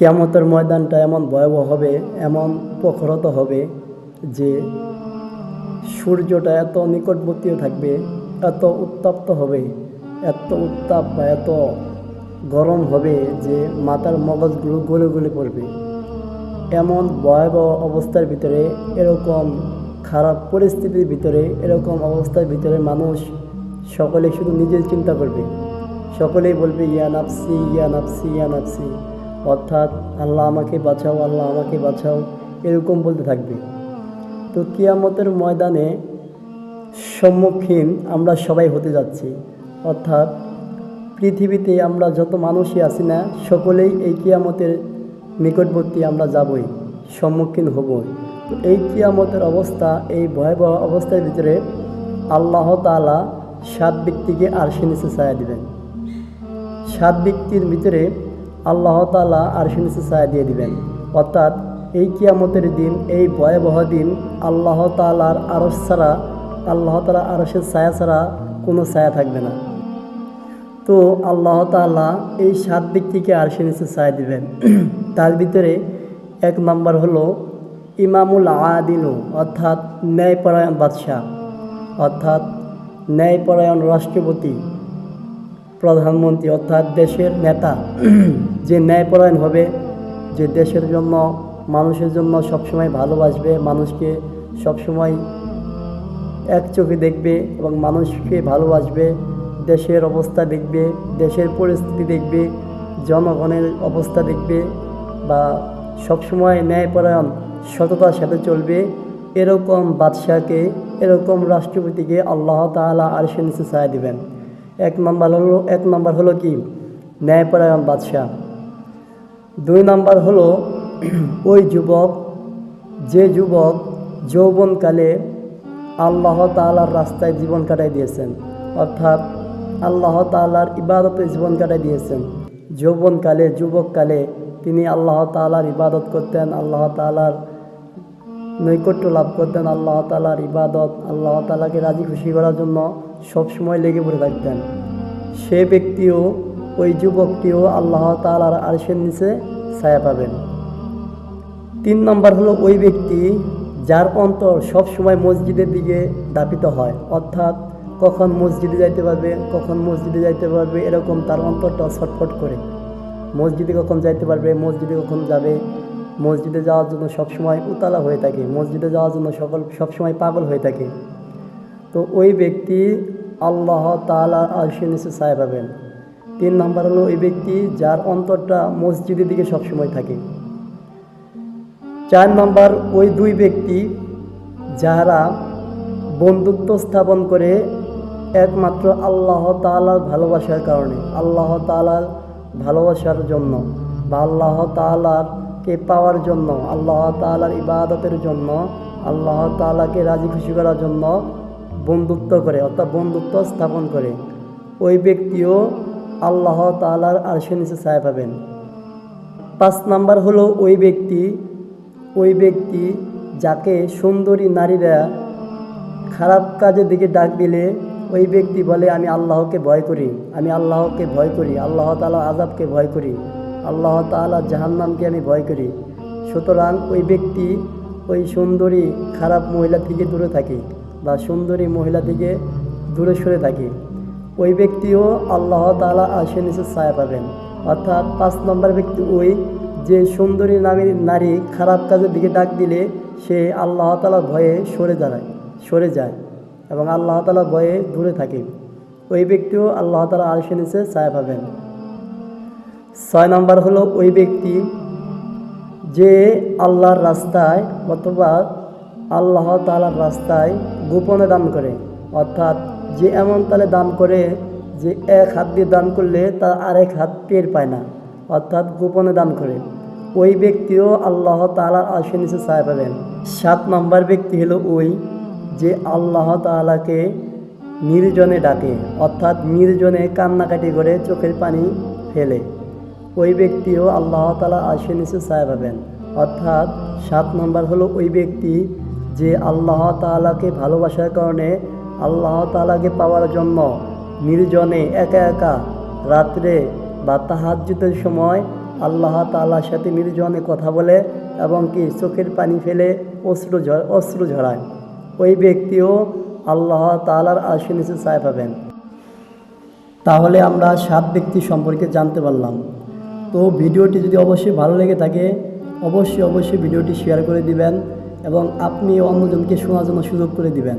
কেয়ামতের ময়দানটা এমন ভয়াবহ হবে, এমন প্রখরত হবে যে সূর্যটা এত নিকটবর্তীও থাকবে, এত উত্তপ্ত হবে, এত উত্তাপ বা এত গরম হবে যে মাথার মগজগুলো গলে গলে পড়বে। এমন ভয়াবহ অবস্থার ভিতরে, এরকম খারাপ পরিস্থিতির ভিতরে, এরকম অবস্থার ভিতরে মানুষ সকলে শুধু নিজের চিন্তা করবে। সকলেই বলবে, ইয়া নাফসি ইয়া নাফসি ইয়া নাফসি। অর্থাৎ আল্লাহ আমাকে বাঁচাও, আল্লাহ আমাকে বাঁচাও, এরকম বলতে থাকবে। তো কিয়ামতের ময়দানে সম্মুখীন আমরা সবাই হতে যাচ্ছি। অর্থাৎ পৃথিবীতে আমরা যত মানুষই আছি না, সকলেই এই কিয়ামতের নিকটবর্তী আমরা যাবই, সম্মুখীন হব। তো এই কিয়ামতের অবস্থা, এই ভয়াবহ অবস্থার ভিতরে আল্লাহ তাআলা সাত ব্যক্তিকে আরশে নিচে ছায়া দিবেন। সাত ব্যক্তির ভিতরে আল্লাহ তাআলা আরশে ছায়া দিয়ে দিবেন। অর্থাৎ এই কিয়ামতের দিন, এই ভয়াবহ দিন আল্লাহ তাআলার আরশ ছাড়া, আল্লাহ তাআলা আরশের ছায়া ছাড়া কোনো ছায়া থাকবে না। তো আল্লাহ তাআলা এই সাত দিক ব্যক্তিকে আরশে নিচে ছায়া দিবেন। তার ভিতরে এক নম্বর হলো ইমামুল আদিলু, অর্থাৎ ন্যায়পরায়ণ বাদশাহ, অর্থাৎ ন্যায়পরায়ণ রাষ্ট্রপতি, প্রধানমন্ত্রী, অর্থাৎ দেশের নেতা। যে ন্যায়পরায়ণ হবে, যে দেশের জন্য, মানুষের জন্য সবসময় ভালোবাসবে, মানুষকে সবসময় এক চোখে দেখবে এবং মানুষকে ভালোবাসবে, দেশের অবস্থা দেখবে, দেশের পরিস্থিতি দেখবে, জনগণের অবস্থা দেখবে বা সবসময় ন্যায়পরায়ণ, সততার সাথে চলবে। এরকম বাদশাহকে, এরকম রাষ্ট্রপতিকে আল্লাহ তাআলা আরশের নিচে ছায়া দিবেন। এক নম্বর হলো, এক নম্বর হলো কি? ন্যায়পরায়ণ বাদশাহ। দুই নাম্বার হলো, ওই যুবক, যে যুবক যৌবনকালে আল্লাহ তাআলার রাস্তায় জীবন কাটাই দিয়েছেন, অর্থাৎ আল্লাহ তাআলার ইবাদতে জীবন কাটাই দিয়েছেন। যৌবনকালে, যুবককালে তিনি আল্লাহ তাআলার ইবাদত করতেন, আল্লাহ তাআলার নৈকট্য লাভ করতেন, আল্লাহ তালার ইবাদত, আল্লাহ তালাকে রাজি খুশি করার জন্য সবসময় লেগে পড়ে থাকতেন। সে ব্যক্তিও ওই যুবকটিও আল্লাহ তাআলার আরশের নিচে ছায়া পাবেন। তিন নম্বর হলো ওই ব্যক্তি যার অন্তর সবসময় মসজিদের দিকে দাপিত হয়, অর্থাৎ কখন মসজিদে যাইতে পারবে, কখন মসজিদে যাইতে পারবে, এরকম তার অন্তরটা ছটফট করে। মসজিদে কখন যাইতে পারবে, মসজিদে কখন যাবে, মসজিদে যাওয়ার জন্য সবসময় উতালা হয়ে থাকে, মসজিদে যাওয়ার জন্য সকল সবসময় পাগল হয়ে থাকে। তো ওই ব্যক্তি আল্লাহ তাআলা আরশের নিচে ছায়া পাবেন। তিন নাম্বার হলো ওই ব্যক্তি যার অন্তরটা মসজিদের দিকে সবসময় থাকে। চার নম্বর ওই দুই ব্যক্তি যারা বন্ধুত্ব স্থাপন করে একমাত্র আল্লাহ তাআলার ভালোবাসার কারণে, আল্লাহ তাআলার ভালোবাসার জন্য বা আল্লাহ তাআলাকে পাওয়ার জন্য, আল্লাহ তালার ইবাদতের জন্য, আল্লাহ তাআলাকে রাজি খুশি করার জন্য বন্ধুত্ব করে, অর্থাৎ বন্ধুত্ব স্থাপন করে। ওই ব্যক্তিও আল্লাহ তাআলার আরশের নিচে ছায়া পাবেন। পাঁচ নাম্বার হলো ওই ব্যক্তি ওই ব্যক্তি যাকে সুন্দরী নারীরা খারাপ কাজের দিকে ডাক দিলে ওই ব্যক্তি বলে, আমি আল্লাহকে ভয় করি, আমি আল্লাহকে ভয় করি, আল্লাহ তাআলা আজাবকে ভয় করি, আল্লাহ তাআলা জাহান্নামকে আমি ভয় করি। সুতরাং ওই ব্যক্তি ওই সুন্দরী খারাপ মহিলা থেকে দূরে থাকে বা সুন্দরী মহিলা থেকে দূরে সরে থাকে। ওই ব্যক্তিও আল্লাহ তাআলা আসে নিচে ছায়া পাবেন। অর্থাৎ পাঁচ নম্বর ব্যক্তি ওই যে সুন্দরী নামী নারী খারাপ কাজের দিকে ডাক দিলে সে আল্লাহ তাআলার ভয়ে সরে দাঁড়ায়, সরে যায় এবং আল্লাহ তাআলার ভয়ে দূরে থাকে। ওই ব্যক্তিও আল্লাহ তালা আরশের নিচে ছায়া পাবেন। ছয় নম্বর হলো ওই ব্যক্তি যে আল্লাহর রাস্তায় অথবা আল্লাহ তালার রাস্তায় গোপনে দান করে, অর্থাৎ যে এমন তালে দান করে যে এক হাত দিয়ে দান করলে তার আরেক হাত টের পায় না, অর্থাৎ গোপনে দান করে। ওই ব্যক্তিও আল্লাহ তাআলার আশে নিচে ছায়া পাবেন। সাত নম্বর ব্যক্তি হলো ওই যে আল্লাহ তালাকে নির্জনে ডাকে, অর্থাৎ নির্জনে কান্নাকাটি করে চোখের পানি ফেলে। ওই ব্যক্তিও আল্লাহ তালা আশে নিচে ছায়া পাবেন। অর্থাৎ সাত নম্বর হলো ওই ব্যক্তি যে আল্লাহ তালাকে ভালোবাসার কারণে আল্লাহ তালাকে পাওয়ার জন্য নির্জনে একা একা রাত্রে বা তাহাজ্জুদের সময় আল্লাহ তালার সাথে নির্জনে কথা বলে এবং কি চোখের পানি ফেলে অশ্রু অশ্রু ঝরায়। ওই ব্যক্তিও আল্লাহ তালার আশি নিচে চায় পাবেন। তাহলে আমরা সাত ব্যক্তি সম্পর্কে জানতে পারলাম। তো ভিডিওটি যদি অবশ্যই ভালো লেগে থাকে, অবশ্যই অবশ্যই ভিডিওটি শেয়ার করে দিবেন এবং আপনি অন্যজনকে শোনার জন্য সুযোগ করে দিবেন।